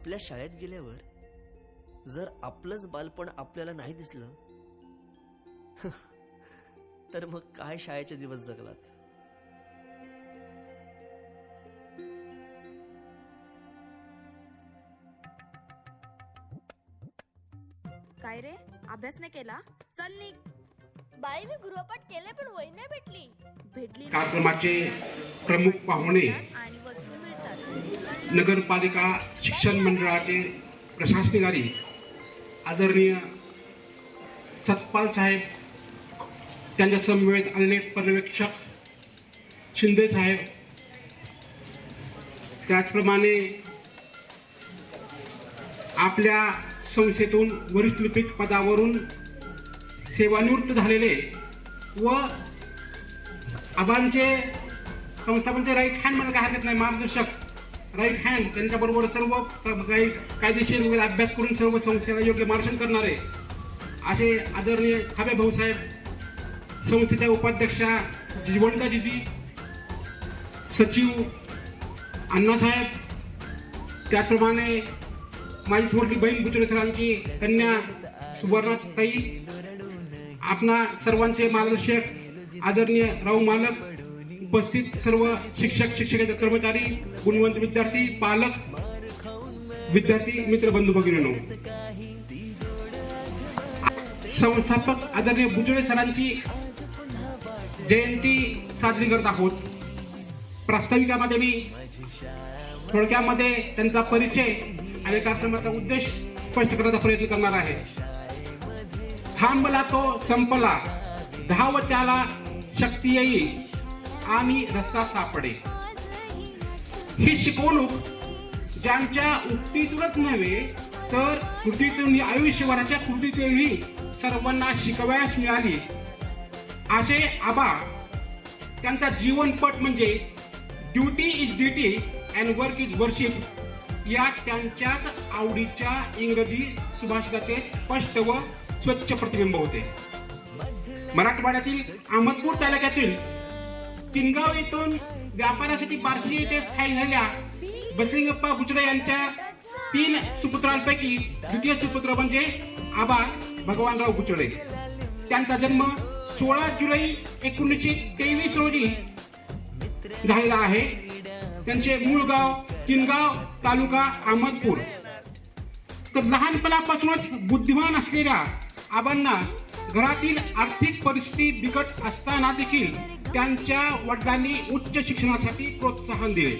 आपल्या शाळेत गेल्यावर जर आपलंच बालपण आपल्याला नाही दिसलं तर मग काय शाळेचे दिवस जगलात? काय रे? अभ्यास नाही केला? चल निघ. बाई मी गृहपाठ केले पण वही नाही भेटली. भेटली नाही. कार्यक्रमाचे प्रमुख पाहुणे आणि वस्तू नगरपालिका शिक्षण मंडळाचे प्रशासनिकारी आदरणीय सतपाल साहेब त्यांच्या समवेत आलेले पर्यवेक्षक शिंदे साहेब. त्याचप्रमाणे आपल्या संस्थेतून वरिष्ठ लिपिक पदावरून सेवानिवृत्त झालेले व आबांचे संस्थापनचे राईट हँड मला काय हरकत नाही मार्गदर्शक. राईट हँड त्यांच्याबरोबर सर्व प्र- काही कायदेशीर वगैरे अभ्यास करून सर्व संस्थेला योग्य मार्गदर्शन करणारे असे आदरणीय खाबे भाऊसाहेब संस्थेच्या उपाध्यक्षा जिवंता दिदी सचिव अण्णासाहेब त्याचप्रमाणे माझी थोरली बहीण गुजरेसरांची कन्या सुवर्णाताई आपणा सर्वांचे मार्गदर्शक आदरणीय राहू मालक उपस्थित सर्व शिक्षक शिक्षक कर्मचारी गुणवंत विद्यार्थी पालक विद्यार्थी मित्र बंधू भगिनींनो. संस्थापक आदरणीय बुजुळे सरांची जयंती साजरी करत आहोत. प्रास्ताविकामध्ये मी थोडक्यामध्ये त्यांचा परिचय आणि कार्यक्रमाचा उद्देश स्पष्ट करण्याचा प्रयत्न करणार आहे. थांबला तो संपला. धाव त्याला शक्ती येईल. आणि रस्ता सापडे ही शिकवणूक ज्यांच्या उक्तीतूनच नव्हे तर कृतीतून आयुष्यभराच्या कृतीतूनही सर्वांना शिकवयास मिळाली असे आबा त्यांचा जीवनपट म्हणजे duty is duty and work is worship या त्यांच्याच आवडीच्या इंग्रजी सुभाषिताचे स्पष्ट व स्वच्छ प्रतिबिंब होते. मराठवाड्यातील अहमदपूर तालुक्यातील पिनगाव येथून व्यापारासाठी बार्शी येथे स्थायी झालेल्या बसलिंगप्पा बुचडे यांच्या तीन सुपुत्रांपैकी द्वितीय सुपुत्र म्हणजे आबा भगवानराव गुचडे त्यांचा जन्म सोळा जुलै एकोणीसशे तेवीस रोजी झालेला आहे. त्यांचे मूळ गाव किनगाव तालुका अहमदपूर. तर लहानपणापासूनच बुद्धिमान असलेल्या आबांना घरातील आर्थिक परिस्थिती बिकट असताना देखील त्यांच्या वडिलांनी उच्च शिक्षणासाठी प्रोत्साहन दिले.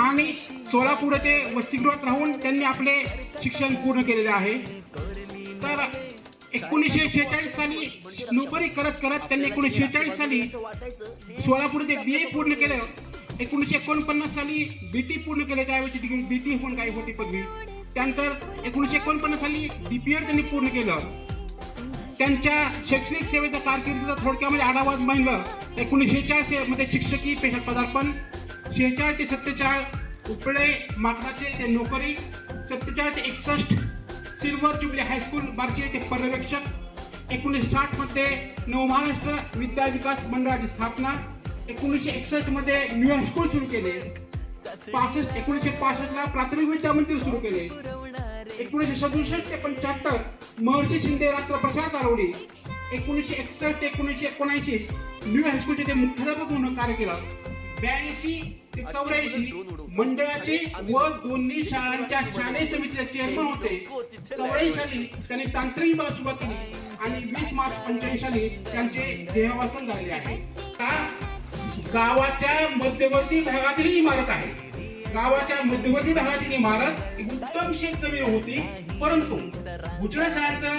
आणि सोलापूर येथे वसतिगृहात राहून त्यांनी आपले शिक्षण पूर्ण केलेले आहे. तर एकोणीसशे शेहेचाळीस साली नोकरी करत करत त्यांनी एकोणीसशे शेहेचाळीस साली सोलापूर येथे बी ए पूर्ण केलं. एकोणीसशे एकोणपन्नास साली बी टी पूर्ण केले. त्यावेळी बी टी पण काही होती पदवी. त्यानंतर एकोणीसशे एकोणपन्नास साली डीपीएड त्यांनी पूर्ण केलं. त्यांच्या शैक्षणिक सेवेच्या कारकिर्दीचा थोडक्यामध्ये म्हणजे आढावा मांडलं एकोणीसशे चाळीसमध्ये शिक्षकी पेशात पदार्पण शेहेचाळीस ते सत्तेचाळीस उपळे माकडाचे ते नोकरी सत्तेचाळीस ते एकसष्ट सिल्वर जुबली हायस्कूल बार्शी ते पर्यवेक्षक एकोणीसशे साठमध्ये नवमहाराष्ट्र विद्या विकास मंडळाची स्थापना एकोणीसशे एकसष्टमध्ये न्यू हायस्कूल सुरू केले पासष्ट एकोणीसशे पासष्ट ला प्राथमिक विद्या मंदिर सुरू केले. एकोणीसशे सदुसष्ट ते पंच्याहत्तर महर्षी शिंदे रात्र प्रसार चालवली एकोणीसशे एकसष्ट ते एकोणीसशे एकोणऐंशी न्यू हायस्कूलचे ते मुख्याध्यापक म्हणून कार्य केलं. ब्याऐंशी ते चौऱ्याऐंशी मंडळाचे व दोन्ही शाळांच्या शालेय समितीचे चेअरमन होते. चौऱ्याऐंशी साली त्यांनी तांत्रिक विभाग सुरुवात केली आणि वीस मार्च पंच्याऐंशी साली त्यांचे देहवासन झाले आहे. गावाच्या मध्यवर्ती भागातील इमारत आहे. गावाच्या मध्यवर्ती भागातील इमारत ही उत्तम शेतकरी होती. परंतु उजळ्या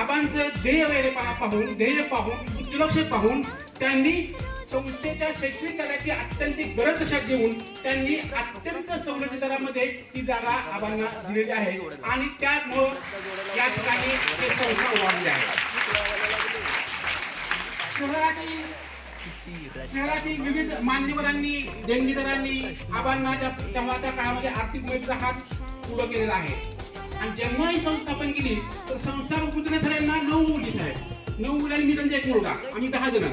आबांचं ध्येय वेळेपणा पाहून ध्येय पाहून उच्चलक्ष पाहून त्यांनी संस्थेच्या शैक्षणिक कार्याची अत्यंत गरज लक्षात घेऊन त्यांनी अत्यंत सवलती दरामध्ये ही जागा आबांना दिलेली आहे. आणि त्यामुळं या ठिकाणी हे संस्था उभारली आहे. शहरातील शहरातील विविध मान्यवरांनी देणगीदारांनी आबांना त्या तेव्हा त्या काळामध्ये आर्थिक मदतीचा हात पुढं केलेला आहे. आणि जेव्हा ही संस्थापन केली तर संस्था उपचार यांना नऊ मुली साहेब. नऊ मुलांनी मी त्यांचा एक मुलगा आम्ही दहा जण.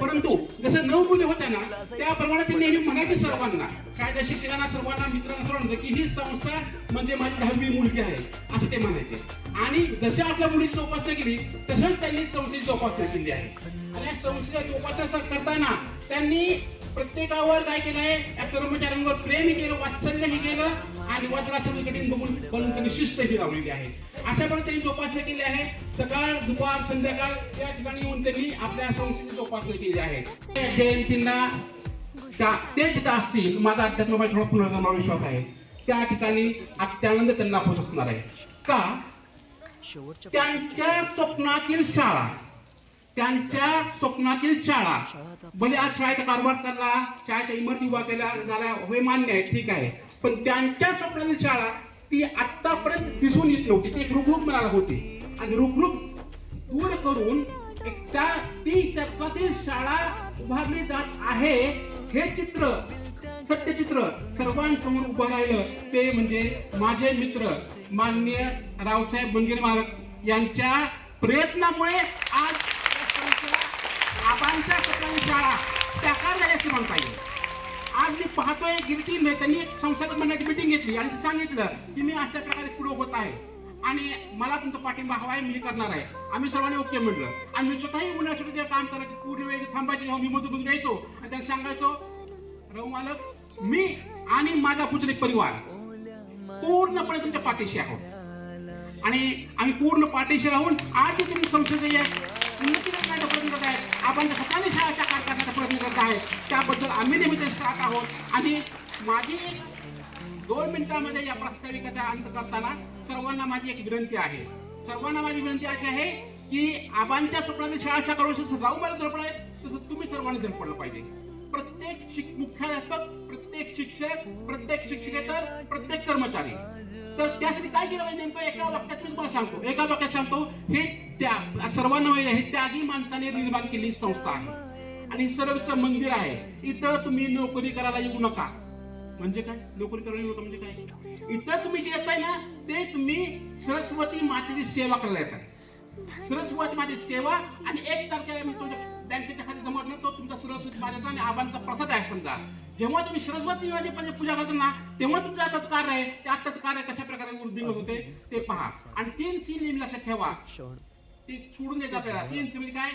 परंतु जसं नऊ मुली होत्या ना त्याप्रमाणे ते नेहमी म्हणायचे सर्वांना शाळेच्या शिक्षकांना सर्वांना मित्रांना सर्वांना की ही संस्था म्हणजे माझी दहावी मुलगी आहे असं ते म्हणायचे. आणि जशी आपल्या मुलीची जोपासना केली तसंच त्यांनी संस्थेची जोपासना केली आहे. आणि या संस्थेची जोपासना करताना त्यांनी प्रत्येकावर काय केलंय? या कर्मचाऱ्यांवर प्रेम केलं वात्सल्यही केलं आणि वज्रासन कठीण बघून बनून त्यांनी शिस्तही लावलेली आहे. अशा प्रकारे त्यांनी जोपासना केली आहे. सकाळ दुपार संध्याकाळ या ठिकाणी येऊन त्यांनी आपल्या संस्थेची जोपासना केली आहे. त्या जयंतीला त्या- ते जिथं असतील माझा अध्यात्म थोडा पुनर्जन्मा विश्वास आहे. त्या ठिकाणी अत्यानंद त्यांना होत असणार आहे. का? त्यांच्या स्वप्नातील शाळा. त्यांच्या स्वप्नातील शाळा. भले आज शाळेचा कारभार चालला शाळेच्या इमारती उभा केल्या झाल्या हे मान्य आहे ठीक आहे. पण त्यांच्या स्वप्नातील शाळा ती आतापर्यंत दिसून येत नव्हती. ती एक रुखरूप मिळाला होती. आणि रुखरूप दूर करून एक त्या ती स्वप्नातील शाळा उभारली जात आहे. हे चित्र सत्यचित्र सर्वांसमोर उभं राहिलं ते म्हणजे माझे मित्र माननीय रावसाहेब बंगीर महाराज यांच्या प्रयत्नामुळे आज आबांच्या शाळा साकार झाल्याचे म्हणता येईल. आज मी पाहतोय गिरटी त्यांनी एक संस्थागत मंडळाची मिटिंग घेतली आणि सांगितलं की मी अशा प्रकारे पुढे होत आहे. आणि मला तुमचा पाठिंबा हवा आहे मी करणार आहे. आम्ही सर्वांनी ओके म्हटलं. आणि मी स्वतःही उन्हाळ्यासाठी काम करायचं पूर्ण वेळ थांबायची मी मधून यायचो आणि त्यांना सांगायचो रघु मालक मी आणि माझा पुचलिक परिवार पूर्णपणे तुमच्या पाठीशी आहोत. आणि आम्ही पूर्ण पाठीशी राहून आज तुम्ही संसदेय उन्नती करण्याचा प्रयत्न करत आहेत आपण ज्या स्वतःने शाळेचा कार करण्याचा प्रयत्न करत आहे. त्याबद्दल आम्ही नेहमी त्यांचे राहत आहोत. आणि माझी दोन मिनिटांमध्ये या प्रास्ताविकाचा अंत करताना सर्वांना माझी एक विनंती आहे. सर्वांना माझी विनंती अशी आहे की आबांच्या स्वप्नाने शाळाच्या करून जसं राहू मला धडपड आहेत तसं तुम्ही सर्वांनी धडपडलं पाहिजे. प्रत्येक शिक मुख्याध्यापक प्रत्येक शिक्षक प्रत्येक शिक्षकेतर प्रत्येक कर्मचारी. तर त्यासाठी काय केलं पाहिजे नेमकं? एका वाक्यात मी तुम्हाला सांगतो. एका वाक्यात सांगतो हे त्या सर्वांना माहिती आहे त्यागी माणसाने निर्माण केलेली संस्था आहे. आणि सर्वचं मंदिर आहे. इथं तुम्ही नोकरी करायला येऊ नका. म्हणजे काय? नोकरी करायला येऊ नका म्हणजे काय? इथं तुम्ही जे येताय ना ते तुम्ही सरस्वती मातेची सेवा करायला येतात सरस्वती मातेची सेवा आणि एक तारखेला मी तुमच्या बँकेच्या खात्यात जमा तुमचा सरस्वती माझ्याचा आणि आबांचा प्रसाद आहे समजा. जेव्हा तुम्ही सरस्वती माझी म्हणजे पूजा करता ना तेव्हा तुमचं आताच कार्य आहे. ते आताच कार्य कशा प्रकारे वृद्धी होते ते पहा. आणि तीन ची नेहमी लक्षात ठेवा. क्षण ते सोडून देतात आपल्याला तीन ची म्हणजे काय?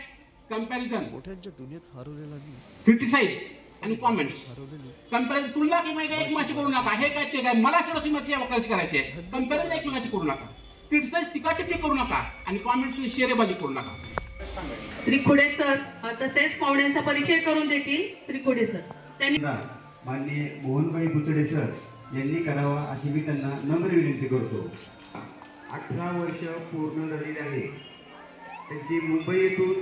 कंपॅरिझन मोठ्यांच्या दुनियेत हरवलेला क्रिटिसाइज आणि कॉमेंट हरवलेली कंपॅरिझन तुलना किंवा एकमेकाची करू नका. हे काय ते काय? मला सरस्वती माझी वकालची करायची आहे? कंपॅरिझन एकमेकाची करू नका. क्रिटिसाइज टीका टिप्पणी करू नका. आणि कॉमेंट शेरेबाजी करू नका. श्री खुडे सर तसेच पाहुण्यांचा परिचय करून देतील श्री खुडे सर. त्यांनी माननीय मोहनभाई पुतडे सर यांनी करावा अशी मी त्यांना नम्र विनंती करतो. अठरा वर्ष पूर्ण झालेली आहे. त्यांची मुंबई येथून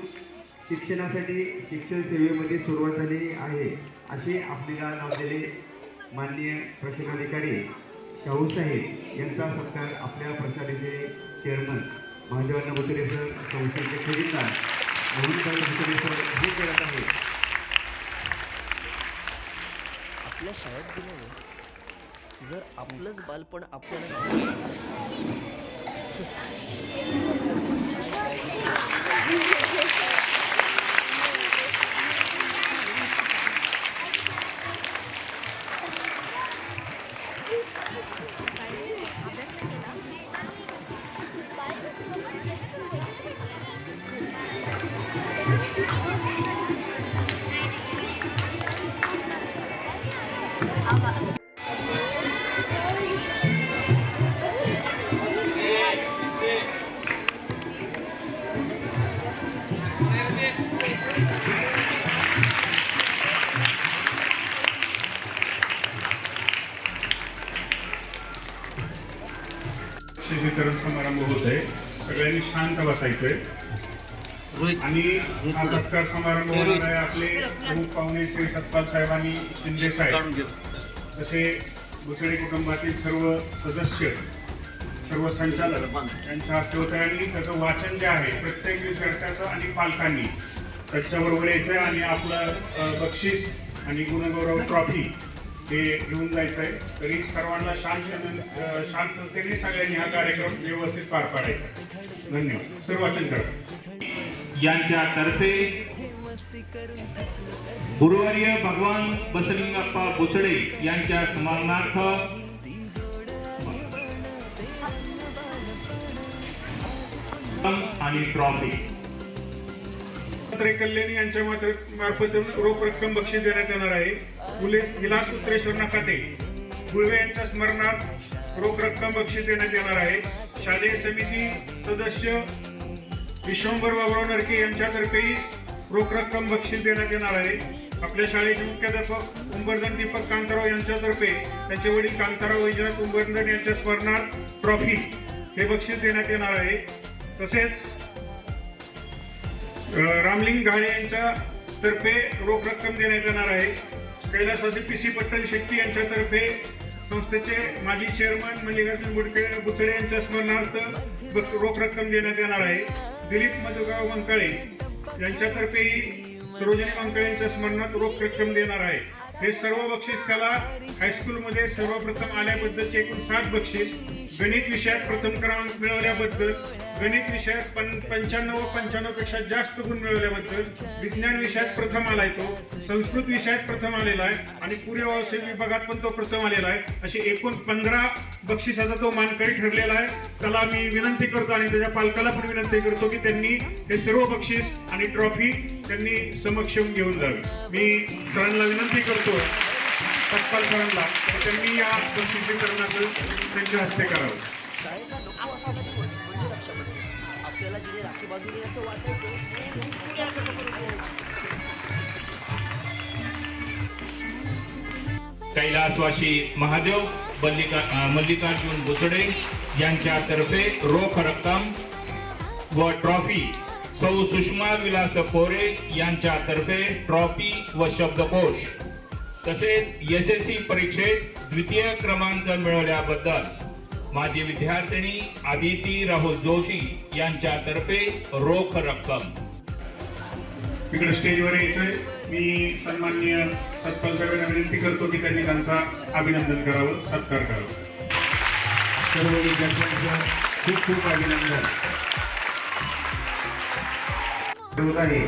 शिक्षणासाठी शिक्षण सेवेमध्ये सुरुवात झालेली आहे असे आपल्याला लावलेले माननीय प्रशासनाधिकारी शाहूसाहेब यांचा सत्कार आपल्या प्रशालेचे चेअरमन महादेवांना बुतरे संस्थेचे खजिनदार मोहनभाई बुतरे सर हे करत आहेत. आपल्या शाळेत गेल्यावर जर आपलंच बालपण आपल्याला वितरण समारंभ होत आहे सगळ्यांनी शांत बसायचंय. आणि हा सत्कार समारंभ होणार आहे आपले प्रमुख पाहुणे श्री सतपाल साहेबांनी शिंदे साहेब. तसे भुसडे कुटुंबातील सर्व सदस्य सर्व संचालक यांच्या हस्ते होत आहे. आणि त्याचं वाचन जे आहे प्रत्येक विद्यार्थ्याचं आणि पालकांनी त्याच्याबरोबर यायचं आणि आपलं बक्षीस आणि गुणगौरव ट्रॉफी हे घेऊन जायचं आहे तरी सर्वांना शांत शांततेने सगळ्यांनी हा कार्यक्रम व्यवस्थित पार पाडायचा. धन्यवाद. सर वाचन करा. यांच्यातर्फे गुरुवर्य भगवान बसलिंगप्पा बोचडे यांच्या स्मरणार्थ आणि ट्रॉफी. कल्याणी यांच्या मार्फत रोख रक्कम बक्षीस देण्यात येणार आहे. फुले विलास उत्तरेश्वर नकाते गुळवे यांच्या स्मरणार्थ रोख रक्कम बक्षीस देण्यात येणार आहे. शालेय समिती सदस्य विश्वंभर बाबराव नरके यांच्यातर्फेही रोख रक्कम बक्षीस देण्यात येणार आहे. आपल्या शाळेचे मुख्याध्यापक उंबरधन दीपक कांताराव यांच्यातर्फे त्यांचे वडील कांताराव वैजनाथ उंबरधन यांच्या स्मरणार्थ ट्रॉफी हे बक्षीस देण्यात येणार आहे. तसेच रामलिंग घाळे यांच्या तर्फे रोख रक्कम देण्यात येणार आहे. कैलासवासी पी सी पट्टल शेट्टी यांच्यातर्फे संस्थेचे माजी चेअरमन मल्लिकार्जुन बुडके बुचडे यांच्या स्मरणार्थ रोख रक्कम देण्यात येणार आहे. दिलीप मधुगाव मंकाळे यांच्यातर्फेही सरोजनी मंकाळे यांच्या स्मरणार्थ रोख रक्कम देणार आहे. हे सर्व बक्षीस त्याला हायस्कूलमध्ये सर्वप्रथम आल्याबद्दलचे एकूण सात बक्षीस. गणित विषयात प्रथम क्रमांक मिळवल्याबद्दल गणित विषयात पं पंच्याण्णव पंच्याण्णवपेक्षा जास्त गुण मिळवल्याबद्दल विज्ञान विषयात प्रथम आलाय तो संस्कृत विषयात प्रथम आलेला आहे आणि पुरे व्यवसाय विभागात पण तो प्रथम आलेला आहे. अशी एकूण पंधरा बक्षिसाचा तो मानकरी ठरलेला आहे. त्याला मी विनंती करतो आणि त्याच्या पालकाला पण विनंती करतो की त्यांनी हे सर्व बक्षीस आणि ट्रॉफी त्यांनी समक्ष घेऊन जावी. मी सरांना विनंती करतो सत्पाल सरांना त्यांनी या प्रशिक्षीकरणाचं त्यांच्या हस्ते करावं. आपल्याला जिने राखी असं वाटायचं कैलासवासी महादेव मल्लिका मल्लिकार्जुन बुचडे यांच्यातर्फे रोख रक्कम व ट्रॉफी सौ सुषमा विलास पोरे यांच्यातर्फे ट्रॉफी व शब्दकोश तसेच एस एस सी परीक्षेत द्वितीय क्रमांक मिळवल्याबद्दल माजी विद्यार्थिनी आदिती राहुल जोशी यांच्यातर्फे रोख रक्कम. इकडे स्टेजवर यायचंय. मी सन्माननीय सत्पाल साहेबांना विनंती करतो की त्यांनी त्यांचा अभिनंदन करावं सत्कार करावा. सर्व विद्यार्थ्यांचं खूप खूप अभिनंदन. ठेवत आहे.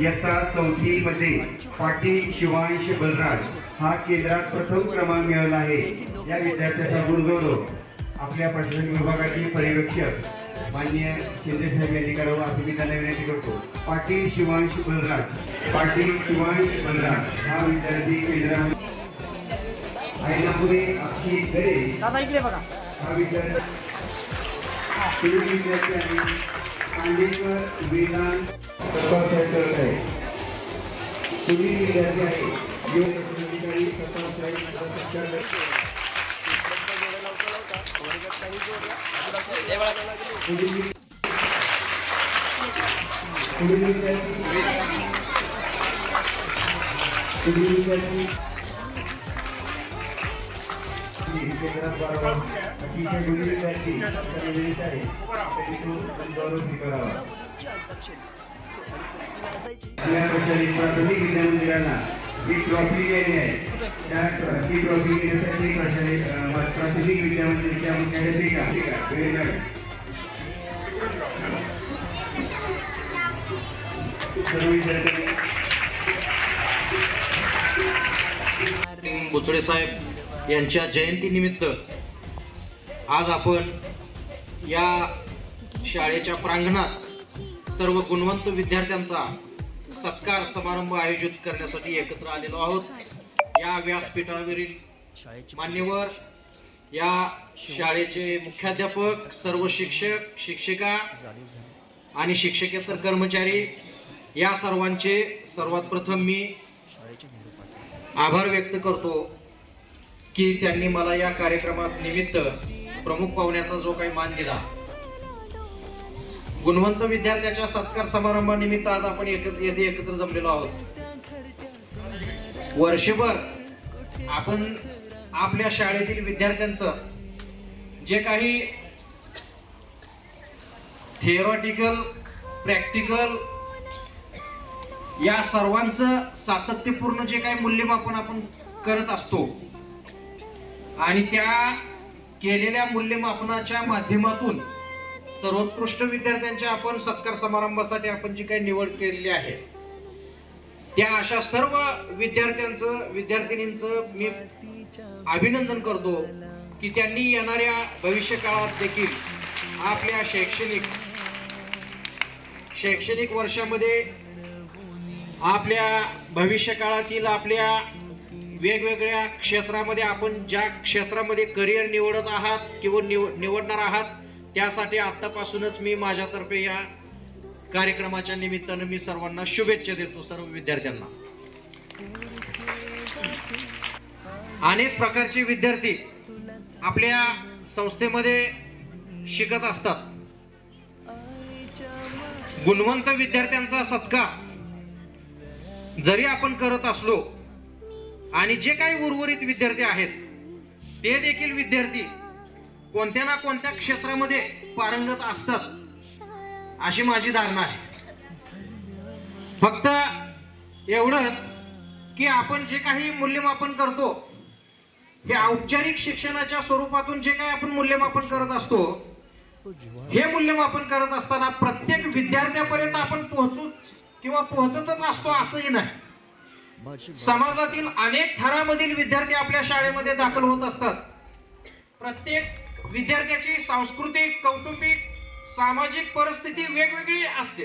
इयत्ता चौथी मध्ये पाटील शिवांश बलराज हा केंद्रात प्रथम क्रमांक मिळवला आहे. या विद्यार्थ्याचा गुणगौरव आपल्या प्रशासन विभागाचे पर्यवेक्षक मान्य शिंदे साहेब यांनी करावं असं मी त्यांना विनंती करतो. पाटील शिवांश बलराज पाटील शिवांश बलराज हा विद्यार्थी केंद्रामध्ये आयनापुरे अक्षी गडे. हा विद्यार्थी विद्यार्थी आहे. खांडेकर वेदांत तुम्ही विद्यार्थी आहे. पुढील विद्यार्थी पुढील विद्यार्थी अतिशय विद्यार्थी आहे. त्यांनी प्राथमिक विद्या ट्रॉफी आहे. त्या ट्रॉफी घेण्यासाठी प्राथमिक विद्या मंदिरच्या मुख्याध्यापिका साहेब यांच्या जयंतीनिमित्त आज आपण या शाळेच्या प्रांगणात सर्व गुणवंत विद्यार्थ्यांचा सत्कार समारंभ आयोजित करण्यासाठी एकत्र आलेलो आहोत. या व्यासपीठावरील मान्यवर या शाळेचे मुख्याध्यापक सर्व शिक्षक शिक्षिका आणि शिक्षकेतर कर्मचारी या सर्वांचे सर्वात प्रथम मी आभार व्यक्त करतो की त्यांनी मला या कार्यक्रमात निमित्त प्रमुख पाहुण्याचा जो काही मान दिला. गुणवंत विद्यार्थ्याच्या सत्कार समारंभानिमित्त आज आपण येथे एकत्र जमलेलो आहोत. वर्षभर आपण आपल्या शाळेतील विद्यार्थ्यांचं जे काही थिअरॉटिकल प्रॅक्टिकल या सर्वांचं सातत्यपूर्ण जे काही मूल्यमापन आपण करत असतो आणि त्या केलेल्या मूल्यमापनाच्या माध्यमातून सर्वोत्कृष्ट विद्यार्थ्यांच्या आपण सत्कार समारंभासाठी आपण जी काही निवड केलेली आहे त्या अशा सर्व विद्यार्थ्यांचं विद्यार्थिनींचं मी अभिनंदन करतो की त्यांनी येणाऱ्या भविष्य काळात देखील आपल्या शैक्षणिक शैक्षणिक वर्षामध्ये आपल्या भविष्य काळातील आपल्या वेगवेगळ्या क्षेत्रामध्ये आपण ज्या क्षेत्रामध्ये करिअर निवडत आहात किंवा निव निवडणार आहात त्यासाठी आत्तापासूनच मी माझ्यातर्फे या कार्यक्रमाच्या निमित्तानं मी सर्वांना शुभेच्छा देतो सर्व विद्यार्थ्यांना. अनेक प्रकारचे विद्यार्थी आपल्या संस्थेमध्ये शिकत असतात. गुणवंत विद्यार्थ्यांचा सत्कार जरी आपण करत असलो आणि जे काही उर्वरित विद्यार्थी आहेत ते देखील विद्यार्थी कोणत्या ना कोणत्या क्षेत्रामध्ये पारंगत असतात अशी माझी धारणा आहे. फक्त एवढंच की आपण जे काही मूल्यमापन करतो हे औपचारिक शिक्षणाच्या स्वरूपातून जे काही आपण मूल्यमापन करत असतो हे मूल्यमापन करत असताना प्रत्येक विद्यार्थ्यापर्यंत आपण पोहोचू किंवा पोहोचतच असतो असंही नाही. समाजातील अनेक थरामधील विद्यार्थी आपल्या शाळेमध्ये दाखल होत असतात. प्रत्येक विद्यार्थ्याची सांस्कृतिक कौटुंबिक सामाजिक परिस्थिती वेगवेगळी असते.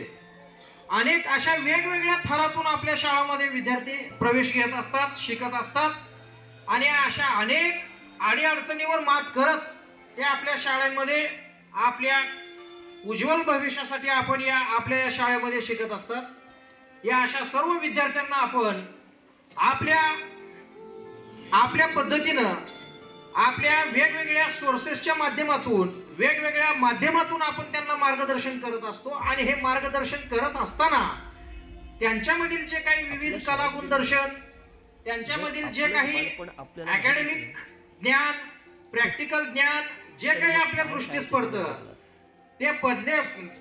अनेक अशा वेगवेगळ्या थरातून आपल्या शाळामध्ये विद्यार्थी प्रवेश घेत असतात शिकत असतात आणि अशा अनेक अडीअडचणीवर मात करत ते आपल्या शाळेमध्ये आपल्या उज्ज्वल भविष्यासाठी आपण या आपल्या या शाळेमध्ये शिकत असतात. या अशा सर्व विद्यार्थ्यांना आपण आपल्या आपल्या पद्धतीनं आपल्या वेगवेगळ्या सोर्सेसच्या माध्यमातून वेगवेगळ्या माध्यमातून आपण त्यांना मार्गदर्शन करत असतो. आणि हे मार्गदर्शन करत असताना त्यांच्यामधील जे काही विविध कला गुणदर्शन त्यांच्यामधील जे काही अकॅडमिक ज्ञान प्रॅक्टिकल ज्ञान जे काही आपल्या दृष्टीस पडतं ते पडले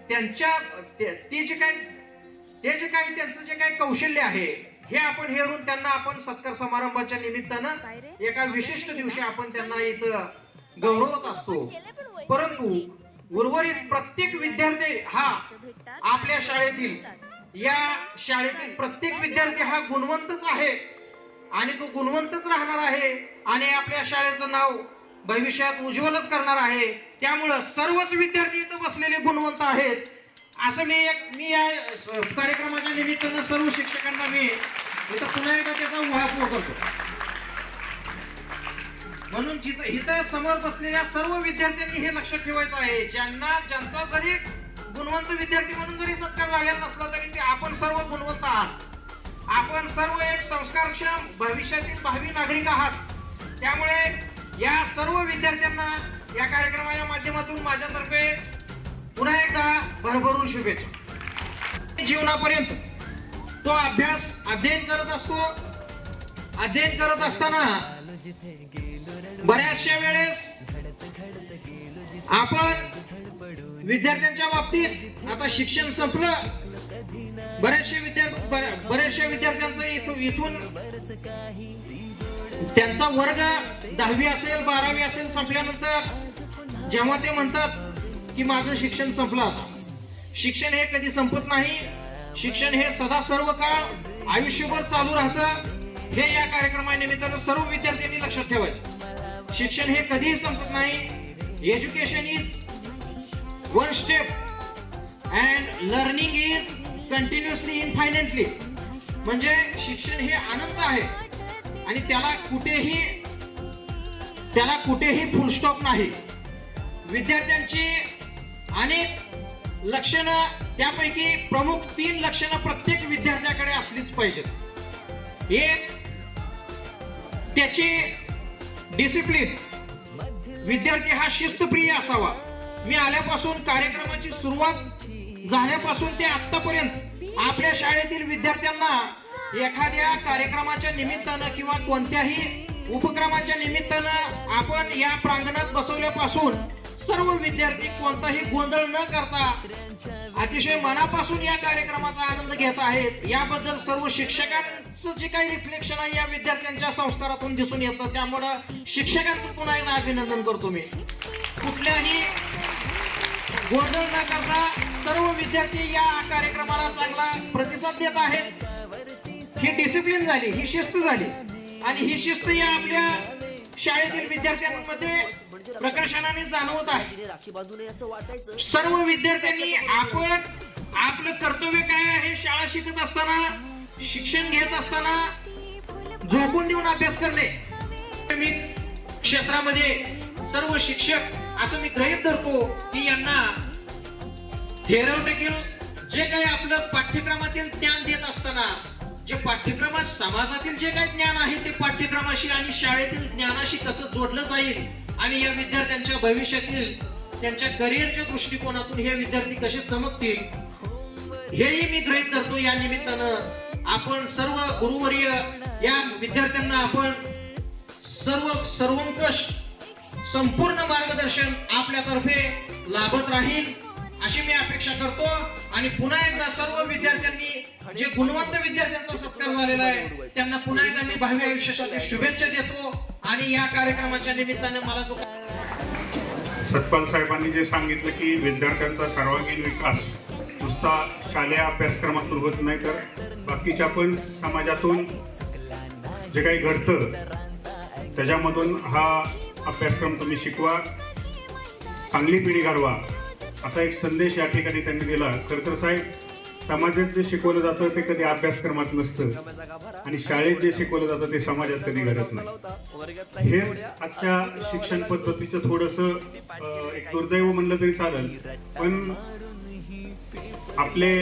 त्यांच्या ते जे काही ते जे काही त्यांचं जे काही कौशल्य आहे हे आपण हेरून त्यांना आपण सत्कार समारंभाच्या निमित्तानं एका विशिष्ट दिवशी आपण त्यांना इथं गौरवत असतो. परंतु उर्वरित प्रत्येक विद्यार्थी हा आपल्या शाळेतील या शाळेतील प्रत्येक विद्यार्थी हा गुणवंतच आहे आणि तो गुणवंतच राहणार आहे आणि आपल्या शाळेचं नाव भविष्यात उज्ज्वलच करणार आहे. त्यामुळं सर्वच विद्यार्थी इथं बसलेले गुणवंत आहेत. असं मी एक मी या कार्यक्रमाच्या निमित्तानं सर्व शिक्षकांना मी इथं पुन्हा एकदा त्याचा उहापोह करतो. म्हणून जिथं इथं समोर बसलेल्या सर्व विद्यार्थ्यांनी हे लक्षात ठेवायचं आहे ज्यांना ज्यांचा जरी गुणवंत विद्यार्थी म्हणून जरी सत्कार झालेला नसला तरी ते आपण सर्व गुणवंत आहात. आपण सर्व एक संस्कारक्षम भविष्यातील भावी नागरिक आहात. त्यामुळे या सर्व विद्यार्थ्यांना या कार्यक्रमाच्या माध्यमातून माझ्यातर्फे पुन्हा एकदा भरभरून शुभेच्छा. जीवनापर्यंत तो अभ्यास अध्ययन करत असतो. अध्ययन करत असताना बऱ्याचशा वेळेस आपण विद्यार्थ्यांच्या बाबतीत आता शिक्षण संपलं. बरेचसे विद्यार्थी बऱ्या- बऱ्याचशा विद्यार्थ्यांचं इथून इथून त्यांचा वर्ग दहावी असेल बारावी असेल संपल्यानंतर जेव्हा ते म्हणतात की माझं शिक्षण संपलं आता. शिक्षण हे कधी संपत नाही. शिक्षण हे सदा सर्व काळ आयुष्यभर चालू राहतं. हे या कार्यक्रमानिमित्तानं सर्व विद्यार्थ्यांनी लक्षात ठेवायचं. शिक्षण हे कधीही संपत नाही. Education is one step and learning is continuously infinitely म्हणजे शिक्षण हे अनंत आहे. आणि त्याला कुठेही त्याला कुठेही फुलस्टॉप नाही. विद्यार्थ्यांची आणि लक्षणं त्यापैकी प्रमुख तीन लक्षणं प्रत्येक विद्यार्थ्याकडे असलीच पाहिजेत. एक त्याची डिसिप्लिन विद्यार्थी हा शिस्तप्रिय असावा. मी आल्यापासून कार्यक्रमाची सुरुवात झाल्यापासून ते आतापर्यंत आपल्या शाळेतील विद्यार्थ्यांना एखाद्या कार्यक्रमाच्या निमित्तानं किंवा कोणत्याही उपक्रमाच्या निमित्तानं आपण या प्रांगणात बसवल्यापासून सर्व विद्यार्थी कोणताही गोंधळ न करता अतिशय मनापासून या कार्यक्रमाचा आनंद घेत आहेत. याबद्दल सर्व शिक्षकांचं जे काही रिफ्लेक्शन आहे या विद्यार्थ्यांच्या संस्कारातून दिसून येतं. त्यामुळं शिक्षकांचं पुन्हा एकदा अभिनंदन करतो मी. कुठल्याही गोंधळ न करता सर्व विद्यार्थी या कार्यक्रमाला चांगला प्रतिसाद देत आहेत. ही डिसिप्लिन झाली ही शिस्त झाली. आणि ही शिस्त या आपल्या शाळेतील विद्यार्थ्यांमध्ये प्रकर्षणाने जाणवत आहे. सर्व विद्यार्थ्यांनी आपण आपलं कर्तव्य काय आहे शाळा शिकत असताना शिक्षण घेत असताना झोकून देऊन अभ्यास करणे. मी क्षेत्रामध्ये सर्व शिक्षक असं मी गृहीत धरतो की यांना थेरॉटिकल जे काही आपलं पाठ्यक्रमातील ज्ञान देत असताना जे पाठ्यक्रमात समाजातील जे काही ज्ञान आहे ते पाठ्यक्रमाशी आणि शाळेतील ज्ञानाशी कसं जोडलं जाईल आणि या विद्यार्थ्यांच्या भविष्यातील त्यांच्या करिअरच्या दृष्टिकोनातून हे विद्यार्थी कसे चमकतील हेही मी गृहीत करतो या निमित्तानं आपण सर्व गुरुवर्य या विद्यार्थ्यांना आपण सर्व सर्वंकष संपूर्ण मार्गदर्शन आपल्यातर्फे लाभत राहील. अशी मी अपेक्षा करतो. आणि पुन्हा एकदा सर्व विद्यार्थ्यांनी जे गुणवंत विद्यार्थ्यांचा सत्कार झालेला आहे त्यांना पुन्हा एकदा मी भावी आयुष्यासाठी शुभेच्छा देतो. आणि या कार्यक्रमाच्या निमित्ताने मला जो सतपाल साहेबांनी जे सांगितलं की विद्यार्थ्यांचा सर्वांगीण विकास नुसता शालेय अभ्यासक्रमातून होत नाही तर बाकीच्या पण समाजातून जे काही घडतं त्याच्यामधून हा अभ्यासक्रम तुम्ही शिकवा चांगली पिढी घडवा. असा एक संदेश या ठिकाणी त्यांनी दिला. खरं तर साहेब समाजात जे शिकवलं जातं ते कधी अभ्यासक्रमात नसतं. आणि शाळेत जे शिकवलं जातं ते समाजात कधी घडत नाही. हे आजच्या शिक्षण पद्धतीचं थोडस एक दुर्दैव म्हणलं तरी चालेल. पण आपले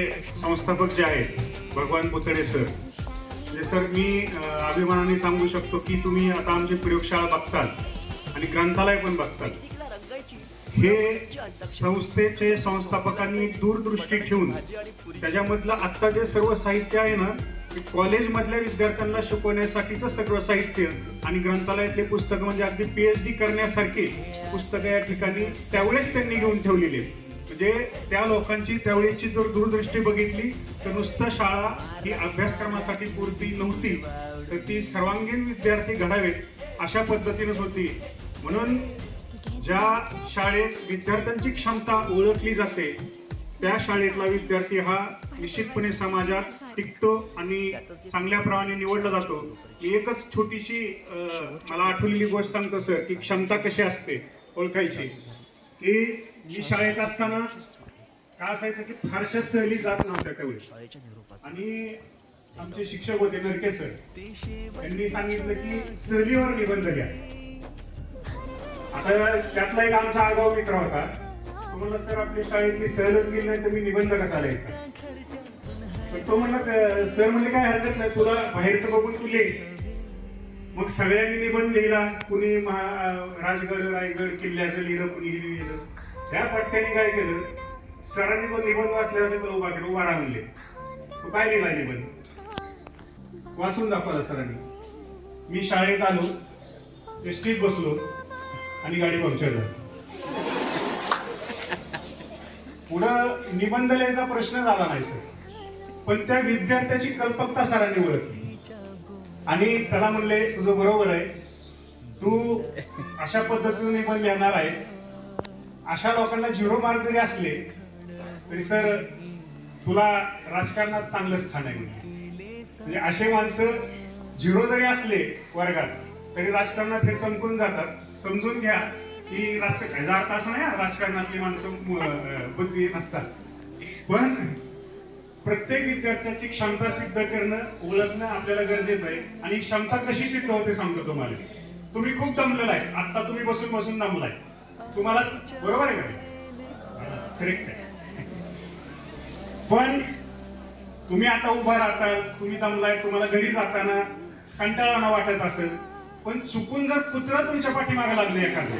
संस्थापक जे आहेत भगवान पुतळे सर जे सर मी अभिमानाने सांगू शकतो की तुम्ही आता आमची प्रयोगशाळा बघतात आणि ग्रंथालय पण बघतात. हे संस्थेचे संस्थापकांनी दूरदृष्टी ठेवून त्याच्यामधलं आता जे सर्व साहित्य आहे ना ते कॉलेजमधल्या विद्यार्थ्यांना शिकवण्यासाठीचं सगळं साहित्य आणि ग्रंथालयातले पुस्तकं म्हणजे अगदी पीएचडी करण्यासारखे पुस्तकं या ठिकाणी त्यावेळेस त्यांनी घेऊन ठेवलेली. म्हणजे त्या लोकांची त्यावेळेची जर दूरदृष्टी बघितली तर नुसतं शाळा ही अभ्यासक्रमासाठी पुरती नव्हती तर ती सर्वांगीण विद्यार्थी घडावेत अशा पद्धतीनंच होती. म्हणून ज्या शाळेत विद्यार्थ्यांची क्षमता ओळखली जाते त्या शाळेतला विद्यार्थी हा निश्चितपणे समाजात टिकतो आणि चांगल्या प्रमाणे निवडला जातो. मी एकच छोटीशी मला आठवलेली गोष्ट सांगतो सर की क्षमता कशी असते ओळखायची. की मी शाळेत असताना काय असायचं की फारशा सहली जात नव्हत्या त्यावेळी आणि आमचे शिक्षक होते नरके सर. त्यांनी सांगितलं की सहलीवर निबंध घ्या. आता त्यातला एक आमचा आगाव मित्र होता. तो म्हणला सर आपली शाळेतली सहलच गेली नाही तर मी निबंध कसा लिहायचा? तो म्हणला सर म्हणजे काय हरकत नाही तुला बाहेरचं बघून तू लिह. मग सगळ्यांनी निबंध लिहिला. कुणी राजगड रायगड किल्ल्याचं लिहिलं कुणी हे लिहिलं. त्या पट्ट्याने काय केलं? सरांनी तो निबंध वाचल्यावर तो उभा केला उभा राहिले तो काय लिहिला निबंध? वाचून दाखवला सरांनी. मी शाळेत आलो. एसटीत बसलो. आणि गाडी पंक्चर झाली पुढं निबंध लिहायचा प्रश्न झाला नाही सर. पण त्या विद्यार्थ्याची कल्पकता सरांनी ओळखली. आणि त्याला म्हणले तुझं बरोबर आहे. तू अशा पद्धतीचं निबंध लिहिणार आहेस. अशा लोकांना झिरो मार्क जरी असले तरी सर तुला राजकारणात चांगलं स्थान आहे. म्हणजे असे माणसं झिरो जरी असले वर्गात तरी राजकारणात हे चमकून जातात. समजून घ्या की राजकारण याचा अर्थ नाही राजकारणातली माणसं बुद्धी नसतात. पण प्रत्येक विद्यार्थ्याची क्षमता सिद्ध करणं ओळखणं आपल्याला गरजेचं आहे. आणि क्षमता कशी सिद्ध होते सांगतो तुम्हाला तुम्ही खूप दमलेला आहे. आता तुम्ही बसून बसून दमलाय. तुम्हाला बरोबर आहे का करेक्ट आहे. पण तुम्ही आता उभा राहता तुम्ही दमलाय तुम्हाला घरी जाताना कंटाळाना वाटत असेल पण चुकून जर कुत्रा तुमच्या पाठीमागे लागले एखादं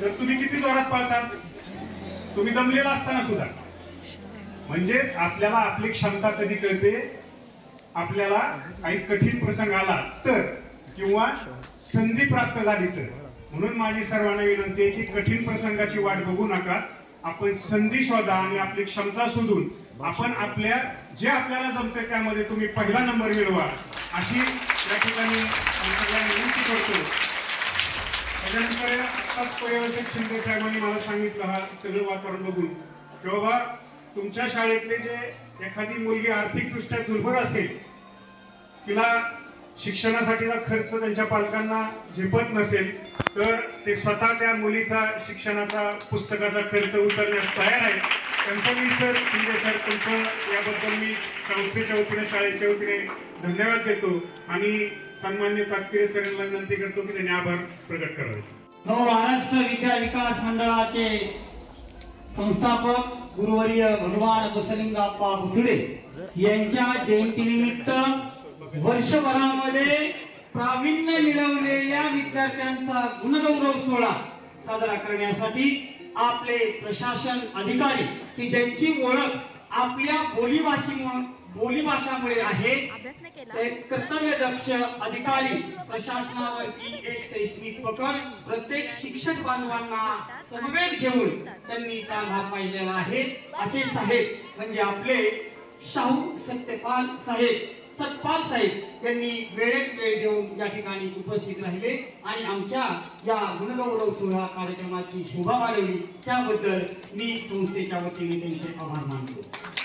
तर तुम्ही किती जोरात पाळतात? तुम्ही दमलेला असताना सुद्धा. म्हणजेच आपल्याला आपली क्षमता कधी कळते? आपल्याला काही कठीण प्रसंग आला तर किंवा संधी प्राप्त झाली तर. म्हणून माझी सर्वांना विनंती आहे की कठीण प्रसंगाची वाट बघू नका. आपण संधी शोधा आणि आपली क्षमता शोधून आपण आपल्या जे आपल्याला जमते त्यामध्ये तुम्ही पहिला नंबर मिळवा. अशी या ठिकाणी मी विनंती करतो. त्याच्यानंतर आत्ताच पर्यवेक्षक शिंदे साहेबांनी मला सांगितलं हा सगळं वातावरण बघून. की बाबा तुमच्या शाळेतले जे एखादी मुलगी आर्थिकदृष्ट्या दुर्बल असेल तिला शिक्षणासाठीचा खर्च त्यांच्या पालकांना झेपत नसेल तर ते स्वतः त्या मुलीचा शिक्षणाचा पुस्तकाचा खर्च उचलण्यास तयार आहे त्यांचं मी सर शिंदे सर तुमचं याबद्दल मी संस्थेच्या वतीने शाळेच्या वतीने धन्यवाद देतो आणि सन्मान्य तात्पुरे सरांना विनंती करतो की त्यांनी आभार प्रकट करावे. नव महाराष्ट्र विद्या विकास मंडळाचे संस्थापक गुरुवर्य भगवान बसलिंगाप्पा बुचडे यांच्या जयंतीनिमित्त वर्षभरामध्ये प्रावीण्य मिळवलेल्या विद्यार्थ्यांचा गुणगौरव सोहळा साजरा करण्यासाठी आपले प्रशासन अधिकारी की ज्यांची ओळख आपल्या बोलीभाषेमुळे आहे. नाही केला. ते कर्तव्य दक्ष अधिकारी प्रशासनावरती एक सैस्मिक पकड. प्रत्येक शिक्षक बांधवांना समवेत घेऊन त्यांनी कारभार पाहिलेला आहे. असे साहेब म्हणजे आपले शाहू सत्यपाल साहेब सतपाल साहेब यांनी वेळेत वेळ देऊन या ठिकाणी उपस्थित राहिले आणि आमच्या या गुणगौरव सोहळा कार्यक्रमाची शोभा वाढवली. त्याबद्दल मी संस्थेच्या वतीने त्यांचे आभार मानतो.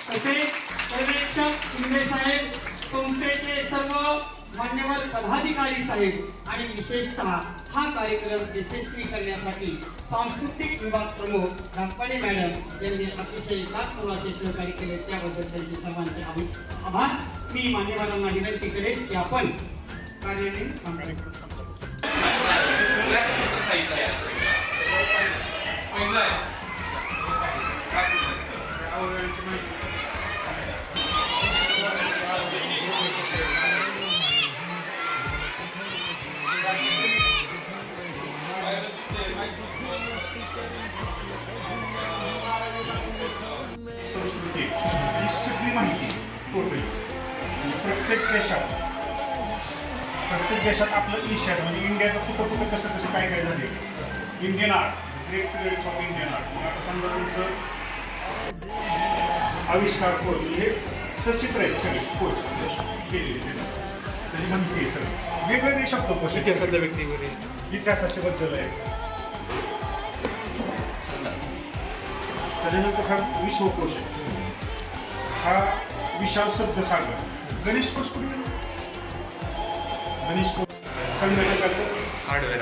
तसेच पर्यवेक्षक शिंदे साहेब संस्थेचे सर्व मान्यवर पदाधिकारी साहेब आणि विशेषतः हा कार्यक्रम यशस्वी करण्यासाठी सांस्कृतिक विभाग प्रमुख रामपाडे मॅडम यांनी अतिशय नागपुराचे सहकार्य केले. त्याबद्दल त्यांचे सर्वांचे आभार- मी मान्यवरांना विनंती करेन की आपण कार्याने काम करू. ही सगळी माहिती टोटली म्हणजे प्रत्येक देशात प्रत्येक देशात आपलं ईशात म्हणजे इंडियाचं कुठं कुठं कसं कसं काय काय झाले Indian art great periods of Indian art आता समजा तुमचं आविष्कार कोच हे सचित्र आहेत सगळे कोच केलेले. त्याची माहिती आहे सगळं. वेगवेगळे शब्दकोश आहेत. इतिहासातल्या व्यक्ती वगैरे इतिहासाच्या बद्दल आहे त्याच्यानंतर हा विश्वकोश आहे. हा विशाल शब्द शब्दसागर गणेश कोच कुठे गणेश कोच संघटकाचं हार्डवेअर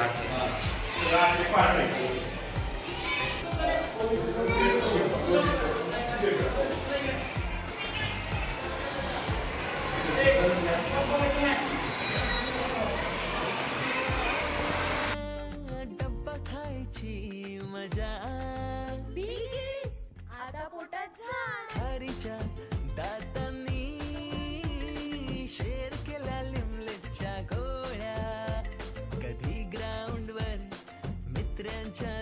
डब्बा खायची मजा. आता पोटात झाड. हरीच्या दातांनी शेर केल्या लिमलेच्या गोळ्या. कधी ग्राउंडवर मित्रांच्या